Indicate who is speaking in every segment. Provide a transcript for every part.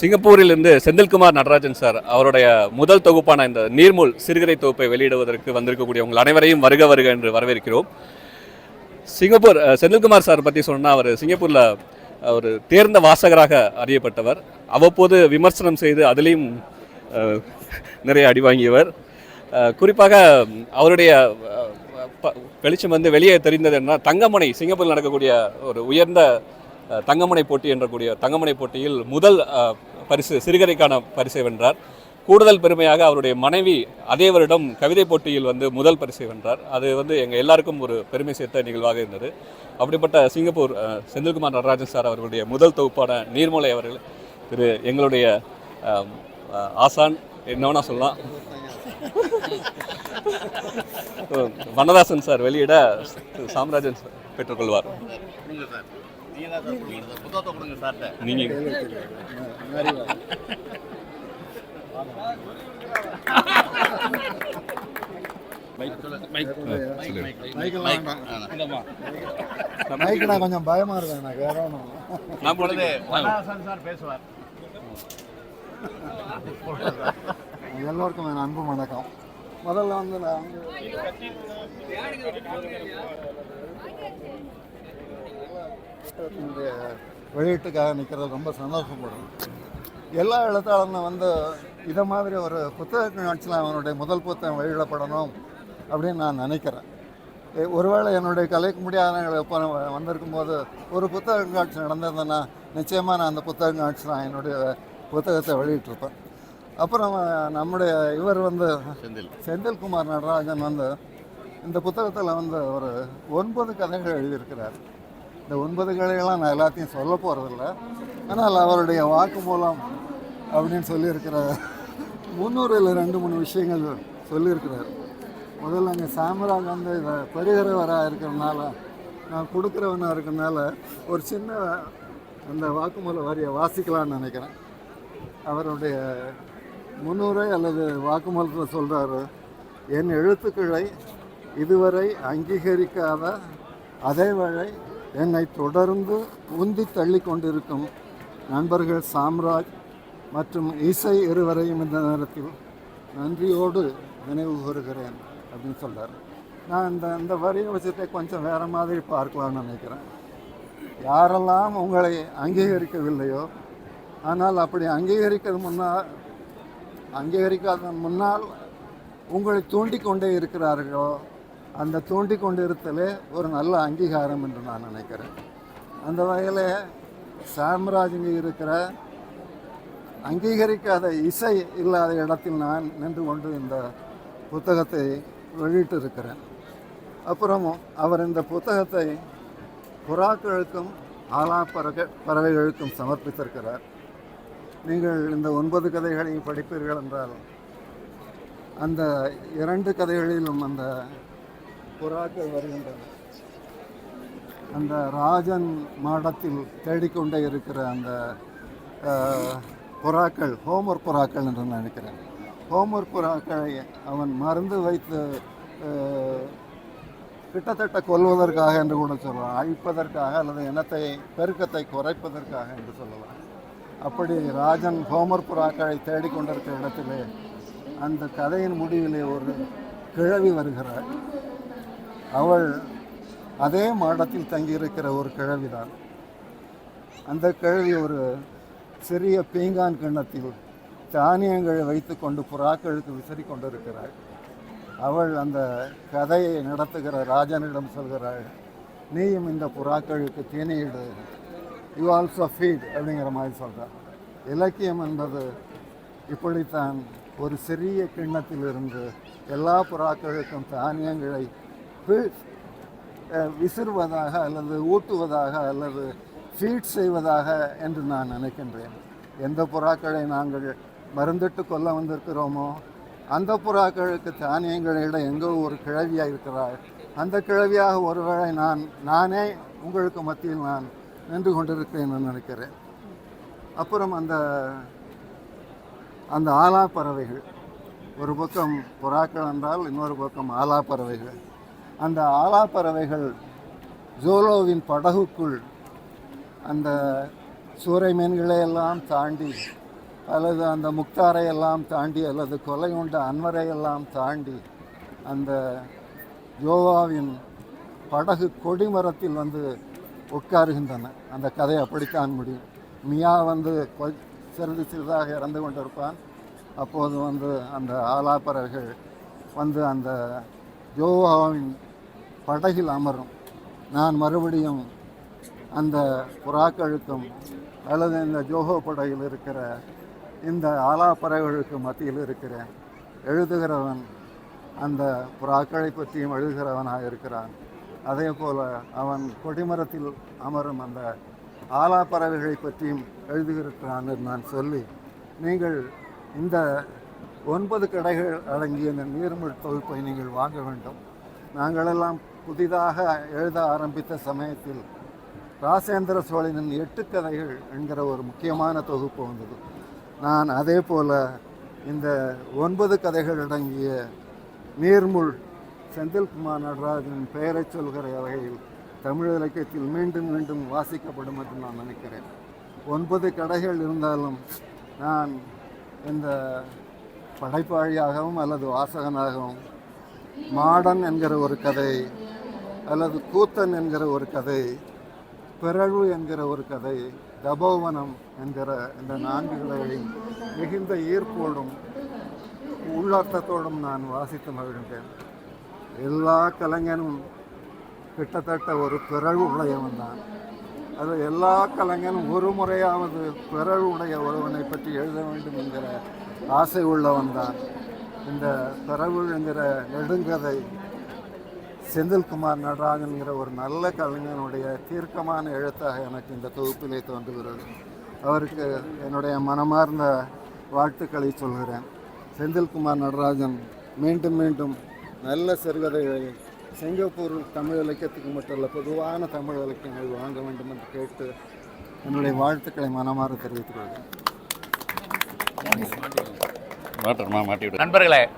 Speaker 1: சிங்கப்பூரிலிருந்து Senthilkumar Natarajan sir அவருடைய முதல் தொகுப்பான இந்த நீர்மூல் சிறுகதை தொகுப்பை வெளியிடுவதற்கு வந்திருக்கக்கூடிய உங்கள் அனைவரையும் வருக வருக என்று வரவேற்கிறோம். சிங்கப்பூர் செந்தில்குமார் சார் பற்றி சொன்னால் அவர் சிங்கப்பூரில் ஒரு தேர்ந்த வாசகராக அறியப்பட்டவர். அவ்வப்போது விமர்சனம் செய்து அதிலையும் நிறைய அடி வாங்கியவர். குறிப்பாக அவருடைய ப- வெளிச்சம் வந்து வெளியே தெரிந்தது என்ன தங்கமணி சிங்கப்பூரில் நடக்கக்கூடிய ஒரு உயர்ந்த அஹ், போட்டி என்ற கூடிய போட்டியில் முதல் பரிசு சிறுகதைக்கான பரிசை வென்றார். கூடுதல் பெருமையாக அவருடைய மனைவி அதே வருடம் கவிதை போட்டியில் வந்து முதல் பரிசை வென்றார். அது வந்து எங்கள் எல்லாருக்கும் ஒரு பெருமை சேர்த்த நிகழ்வாக இருந்தது. அப்படிப்பட்ட சிங்கப்பூர் செந்தில்குமார் நடராஜன் சார் அவர்களுடைய முதல் தொகுப்பான நீர்மலை அவர்கள் திரு எங்களுடைய ஆசான் என்னவனா சொல்லலாம். வனதாசன் சார் வெளியிட சாம்ராஜன் சார் பெற்றுக்கொள்வார்
Speaker 2: சார். நீங்க
Speaker 3: கொஞ்சம் பயமா இருக்கேன் எனக்கு வேற ஒன்றும்
Speaker 2: பேசுவார்.
Speaker 3: எல்லோருக்கும் என் அன்பு வணக்கம். முதல்ல வந்து நான் வெளியீட்டுக்காக நிற்கிறது ரொம்ப சந்தோஷப்படுறேன் எல்லா எழுத்தாளரும் வந்து இதை மாதிரி ஒரு புத்தக காட்சியில் அவனுடைய முதல் புத்தகம் வெளியிடப்படணும் அப்படின்னு நான் நினைக்கிறேன். ஒருவேளை என்னுடைய கலைக்க முடியாத வந்திருக்கும் போது ஒரு புத்தக காட்சி நடந்திருந்தேன்னா நிச்சயமாக நான் அந்த புத்தக காட்சி நான் என்னுடைய புத்தகத்தை வெளியிட்டிருப்பேன். அப்புறம் நம்முடைய இவர் வந்து
Speaker 2: செந்தில்.
Speaker 3: செந்தில்குமார் நடராஜன் வந்து இந்த புத்தகத்தில் வந்து ஒரு ஒன்பது கதைகள் எழுதியிருக்கிறார். இந்த ஒன்பது கதைகள்லாம் நான் எல்லாத்தையும் சொல்ல போகிறதில்ல ஆனால் அவருடைய வாக்குமூலம் அப்படின்னு சொல்லியிருக்கிற முந்நூறில் ரெண்டு மூணு விஷயங்கள் சொல்லியிருக்கிறார். முதல்ல அங்கே சாமராஜ் வந்து இதை பெருகிறவராக இருக்கிறதுனால நான் கொடுக்குறவனாக இருக்கிறனால ஒரு சின்ன அந்த வாக்குமூல வரியை வாசிக்கலாம்னு நினைக்கிறேன். அவருடைய முன்னுரை அல்லது வாக்குமூலத்தில் சொல்கிறாரு என் எழுத்துக்களை இதுவரை அங்கீகரிக்காத அதே வேளை என்னை தொடர்ந்து உந்தி தள்ளி கொண்டிருக்கும் நண்பர்கள் சாம்ராஜ் மற்றும் இசை இருவரையும் இந்த நேரத்தில் நன்றியோடு நினைவு கூறுகிறேன் அப்படின்னு சொல்கிறார் நான் இந்த இந்த வரியை வச்சுட்டு கொஞ்சம் வேறு மாதிரி பார்க்கலாம்னு நினைக்கிறேன். யாரெல்லாம் உங்களை அங்கீகரிக்கவில்லையோ ஆனால் அப்படி அங்கீகரிக்கிறது முன்னால் அங்கீகரிக்காத முன்னால் உங்களை தூண்டிக்கொண்டே இருக்கிறார்களோ அந்த தூண்டிக் கொண்டிருத்தலே ஒரு நல்ல அங்கீகாரம் என்று நான் நினைக்கிறேன். அந்த வகையில் சாம்ராஜ்ங்க இருக்கிற அங்கீகரிக்காத இசை இல்லாத இடத்தில் நான் நின்று கொண்டு இந்த புத்தகத்தை வெளியிட்டிருக்கிறேன். அப்புறம் அவர் இந்த புத்தகத்தை புறாக்களுக்கும் ஆலா பறவை பறவைகளுக்கும் சமர்ப்பித்திருக்கிறார். நீங்கள் இந்த ஒன்பது கதைகளையும் படிப்பீர்கள் என்றால் அந்த இரண்டு கதைகளிலும் அந்த புறாக்கள் வருகின்றன. அந்த ராஜன் மாடத்தில் தேடிக்கொண்டே இருக்கிற அந்த புறாக்கள் ஹோமர் புறாக்கள் என்று நினைக்கிறேன். ஹோமர் புறாக்களை அவன் மருந்து வைத்து கிட்டத்தட்ட கொல்வதற்காக என்று கூட சொல்லலாம். அழிப்பதற்காக அல்லது இனத்தை பெருக்கத்தை குறைப்பதற்காக என்று சொல்லலாம். அப்படி ராஜன் ஹோமர் புறாக்களை தேடிக்கொண்டிருக்கிற இடத்திலே அந்த கதையின் முடிவிலே ஒரு கிழவி வருகிறார். அவள் அதே மாடத்தில் தங்கியிருக்கிற ஒரு கிழவிதான். அந்த கிழவி ஒரு சிறிய பீங்கான் கிண்ணத்தில் தானியங்களை வைத்துக்கொண்டு புறாக்களுக்கு விசிறி கொண்டிருக்கிறாள். அவள் அந்த கதையை நடத்துகிற ராஜனிடம் சொல்கிறாள் நீயும் இந்த புறாக்களுக்கு தீனியிடு. யூ ஆல்சோ ஃபீட் அப்படிங்கிற மாதிரி சொல்கிறார் இலக்கியம் என்பது இப்படித்தான் ஒரு சிறிய கிண்ணத்திலிருந்து எல்லா புறாக்களுக்கும் தானியங்களை பி- விசிறுவதாக அல்லது ஊட்டுவதாக அல்லது ஃபீட் செய்வதாக என்று நான் நினைக்கின்றேன். எந்த புறாக்களை நாங்கள் மருந்திட்டு கொல்ல வந்திருக்கிறோமோ அந்த புறாக்களுக்கு தானியங்களிட எங்கோ ஒரு கிழவியாக இருக்கிறாள். அந்த கிழவியாக ஒருவேளை நான் நானே உங்களுக்கு மத்தியில் நான் நின்று கொண்டிருக்கிறேன் நினைக்கிறேன். அப்புறம் அந்த அந்த ஆலா பறவைகள் ஒரு பக்கம் புறாக்கள் என்றால் இன்னொரு பக்கம் ஆலா பறவைகள் அந்த ஆலாப்பறவைகள் ஜோலோவின் படகுக்குள் அந்த சூறை மீன்களை எல்லாம் தாண்டி அல்லது அந்த முக்தாரை எல்லாம் தாண்டி அல்லது கொலை உண்ட அன்வரை எல்லாம் தாண்டி அந்த ஜோவாவின் படகு கொடிமரத்தில் வந்து உட்காருகின்றன. அந்த கதை அப்படித்தான் முடியும். மியா வந்து கொ- சிறிது சிறிதாக இறந்து கொண்டிருப்பான். அப்போது வந்து அந்த ஆலாப்பறவைகள் வந்து அந்த ஜோவாவின் படகில் அமரும். நான் மறுபடியும் அந்த புறாக்களுக்கும் அல்லது இந்த ஜோஹோ படகில் இருக்கிற இந்த ஆலாப்பறவைகளுக்கு மத்தியில் இருக்கிறேன். எழுதுகிறவன் அந்த புறாக்களை பற்றியும் எழுதுகிறவனாக இருக்கிறான். அதே போல் அவன் கொடிமரத்தில் அமரும் அந்த ஆலாப்பறவைகளை பற்றியும் எழுதுகிறான் என்று நான் சொல்லி நீங்கள் இந்த ஒன்பது கடைகள் அடங்கிய இந்த நீர்மிழ் தொகுப்பை நீங்கள் வாங்க வேண்டும். நாங்களெல்லாம் புதிதாக எழுத ஆரம்பித்த சமயத்தில் ராசேந்திர சோழனின் எட்டு கதைகள் என்கிற ஒரு முக்கியமான தொகுப்பு வந்தது. நான் அதே போல் இந்த ஒன்பது கதைகள் அடங்கிய நீர்முள் செந்தில்குமார் நடராஜன் பெயரைச் சொல்கிற வகையில் தமிழ் இலக்கியத்தில் மீண்டும் மீண்டும் வாசிக்கப்படும் என்று நான் நினைக்கிறேன். ஒன்பது கடைகள் இருந்தாலும் நான் இந்த படைப்பாளியாகவும் அல்லது வாசகனாகவும் மாடன் என்கிற ஒரு கதை அல்லது கூத்தன் என்கிற ஒரு கதை பிறழ்வு என்கிற ஒரு கதை தபோவனம் என்கிற இந்த நான்கு கதைகளையும் மிகுந்த ஈர்ப்போடும் உள்ளர்த்தத்தோடும் நான் வாசித்து மகிழ்ந்தேன். எல்லா கலைஞனும் கிட்டத்தட்ட ஒரு பிறழ்வு உடையவன் தான். அது எல்லா கலைஞனும் ஒரு முறையாவது பிறழ்வு உடைய ஒருவனை பற்றி எழுத வேண்டும் என்கிற ஆசை உள்ளவன் தான். இந்த பிறவு என்கிற நெடுங்கதை செந்தில்குமார் நடராஜன்கிற ஒரு நல்ல கலைஞனுடைய தீர்க்கமான எழுத்தாக எனக்கு இந்த தொகுப்பிலே தோன்றுகிறது. அவருக்கு என்னுடைய மனமார்ந்த வாழ்த்துக்களை சொல்கிறேன். செந்தில்குமார் நடராஜன் மீண்டும் மீண்டும் நல்ல சிறுகதைகளை சிங்கப்பூர் தமிழ் இலக்கியத்துக்கு மட்டுமல்ல பொதுவான தமிழ் இலக்கியங்கள் வாங்க வேண்டும் என்று கேட்டு என்னுடைய வாழ்த்துக்களை மனமாற தெரிவித்துக் கொள்கிறேன்.
Speaker 4: நண்பர்களே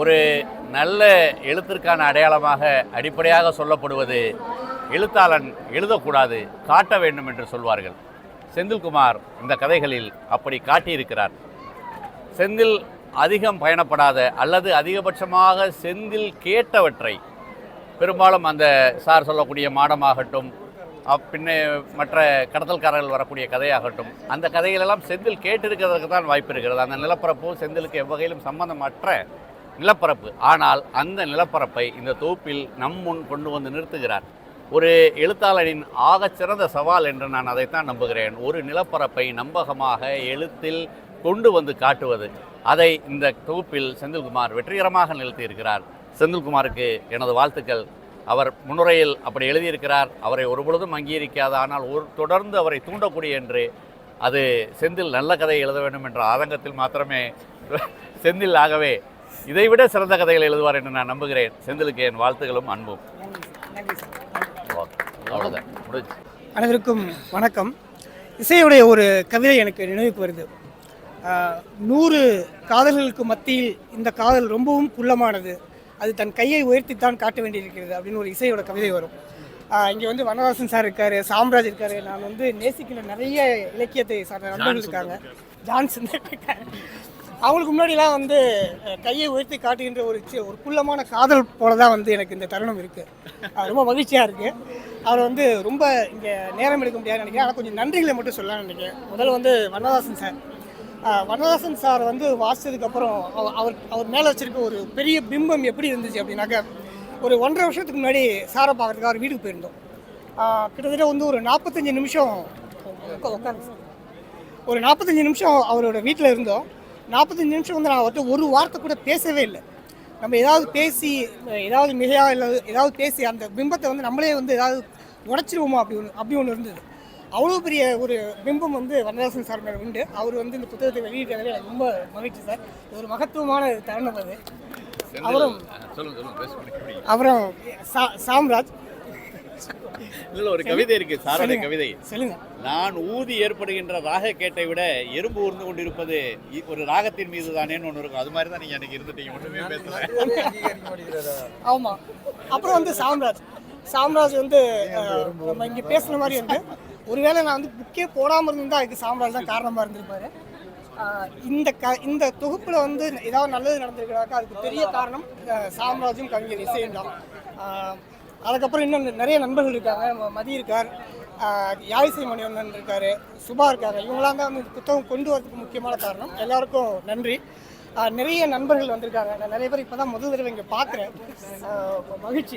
Speaker 4: ஒரு நல்ல எழுத்திற்கான அடையாளமாக அடிப்படையாக சொல்லப்படுவது எழுத்தாளன் எழுதக்கூடாது காட்ட வேண்டும் என்று சொல்வார்கள். செந்தில்குமார் இந்த கதைகளில் அப்படி காட்டியிருக்கிறார். செந்தில் அதிகம் பயணப்படாத அல்லது அதிகபட்சமாக செந்தில் கேட்டவற்றை பெரும்பாலும் அந்த சார் சொல்லக்கூடிய மாடமாகட்டும் பின்னே மற்ற கடத்தல்காரர்கள் வரக்கூடிய கதையாகட்டும் அந்த கதைகளெல்லாம் செந்தில் கேட்டிருக்கிறதுக்கு தான் வாய்ப்பு இருக்கிறது. அந்த நிலப்பரப்பு செந்திலுக்கு எவ்வகையிலும் சம்பந்தமற்ற நிலப்பரப்பு. ஆனால் அந்த நிலப்பரப்பை இந்த தொகுப்பில் நம் முன் கொண்டு வந்து நிறுத்துகிறார். ஒரு எழுத்தாளரின் ஆகச்சிறந்த சவால் என்று நான் அதைத்தான் நம்புகிறேன். ஒரு நிலப்பரப்பை நம்பகமாக எழுத்தில் கொண்டு வந்து காட்டுவது. அதை இந்த தொகுப்பில் செந்தில்குமார் வெற்றிகரமாக நிறுத்தியிருக்கிறார். செந்தில்குமாருக்கு எனது வாழ்த்துக்கள். அவர் முன்னுரையில் அப்படி எழுதியிருக்கிறார். அவரை ஒருபொழுதும் அங்கீகரிக்காத ஆனால் ஒரு தொடர்ந்து அவரை தூண்டக்கூடிய என்று அது செந்தில் நல்ல கதை எழுத வேண்டும் என்ற ஆதங்கத்தில் மாத்திரமே செந்தில் ஆகவே இதைவிட சிறந்த கதைகள் எழுதுவார் என்று நான் நம்புகிறேன். செந்திலுக்கு என் வாழ்த்துகளும் அன்பும். அவ்வளோதான்
Speaker 5: அனைவருக்கும் வணக்கம். இசையுடைய ஒரு கவிதை எனக்கு நினைவுக்கு வருது. நூறு காதல்களுக்கு மத்தியில் இந்த காதல் ரொம்பவும் குள்ளமானது. அது தன் கையை உயர்த்தித்தான் காட்ட வேண்டியிருக்கிறது அப்படின்னு ஒரு இசையோட கவிதை வரும். இங்கே வந்து வனவாசன் சார் இருக்காரு சாம்ராஜ் இருக்காரு. நான் வந்து நேசிக்கிற நிறைய இலக்கியத்தை சார்ந்த நண்பர்கள் இருக்காங்க. ஜான்சன் இருக்காரு. அவங்களுக்கு முன்னாடிலாம் வந்து கையை உயர்த்தி காட்டுகின்ற ஒரு சி- ஒரு குள்ளமான காதல் போல தான் வந்து எனக்கு இந்த தருணம் இருக்குது ரொம்ப மகிழ்ச்சியாக இருக்குது அவர் வந்து ரொம்ப இங்கே நேரம் எடுக்க முடியாதுன்னு நினைக்கிறேன். ஆனால் கொஞ்சம் நன்றிகளை மட்டும் சொல்லலாம்னு நினைக்கிறேன். முதல்ல வந்து வண்ணதாசன் சார். வண்ணதாசன் சார் வந்து வாசிச்சதுக்கப்புறம் அவ- அவர் அவர் மேலே வச்சிருக்க ஒரு பெரிய பிம்பம் எப்படி இருந்துச்சு அப்படின்னாக்க ஒரு ஒன்றரை வருஷத்துக்கு முன்னாடி சாரை பார்க்குறதுக்கு அவர் வீட்டுக்கு போயிருந்தோம். கிட்டத்தட்ட வந்து ஒரு நாற்பத்தஞ்சு நிமிஷம் உட்காந்து ஒரு நாற்பத்தஞ்சு நிமிஷம் அவரோட வீட்டில் இருந்தோம். நாற்பத்தஞ்சு நிமிஷம் வந்து நான் அவர்கிட்ட ஒரு வார்த்தை கூட பேசவே இல்லை. நம்ம ஏதாவது பேசி ஏதாவது மிகையாக இல்லை ஏதாவது பேசி அந்த பிம்பத்தை வந்து நம்மளே வந்து ஏதாவது உடச்சிருவோமா அப்படி ஒன்று அப்படி ஒன்று இருந்தது. அவ்வளோ பெரிய ஒரு பிம்பம் வந்து வனதாசன் சார் மேலே உண்டு. அவர் வந்து இந்த புத்தகத்தை வெளியிட்டதில் எனக்கு ரொம்ப மகிழ்ச்சி சார். இது ஒரு மகத்துவமான தருணம் அது. அவரும் சா சாம்ராஜ்.
Speaker 4: இதில் ஒரு கவிதை இருக்கு சாரோட. கவிதை.
Speaker 5: சொல்லுங்க.
Speaker 4: நான் ஊதி ஏற்படுகின்ற ராக கேட்டை விட எறும்பு ஊர்ந்து கொண்டிருப்பது இ- ஒரு ராகத்தின் மீது தானேன்னு ஒன்று இருக்கும். அது மாதிரி தான் நீங்கள் எனக்கு இருந்துட்டீங்க. ஒன்றுமே பேசல.
Speaker 5: ஆமாம் அப்புறம் வந்து சாம்ராஜ். சாம்ராஜ் வந்து நம்ம இங்கே பேசுன மாதிரி வந்து ஒருவேளை நான் வந்து புக்கே போடாமல் இருந்தால் அதுக்கு சாம்ராஜ் தான் காரணமாக இருந்திருப்பாரு. இந்த க இந்த தொகுப்பில் வந்து ஏதாவது நல்லது நடந்திருக்கிறாக்கா அதுக்கு பெரிய காரணம் சாம்ராஜ்யம் கவிஞர் இசையும் தான். அதுக்கப்புறம் இன்னும் நிறைய நண்பர்கள் இருக்காங்க. மதி இருக்கார். ஆஹ் யாழிசை மணிவண்ணன் இருக்கார் சுபா இருக்காங்க இவங்களாம் தான் வந்து புத்தகம் கொண்டு வரதுக்கு முக்கியமான காரணம். எல்லாருக்கும் நன்றி. நிறைய நண்பர்கள் வந்திருக்காங்க. நான் நிறைய பேர் இப்போ தான் முதல் தடவை இங்கே பார்க்குறேன் மகிழ்ச்சி.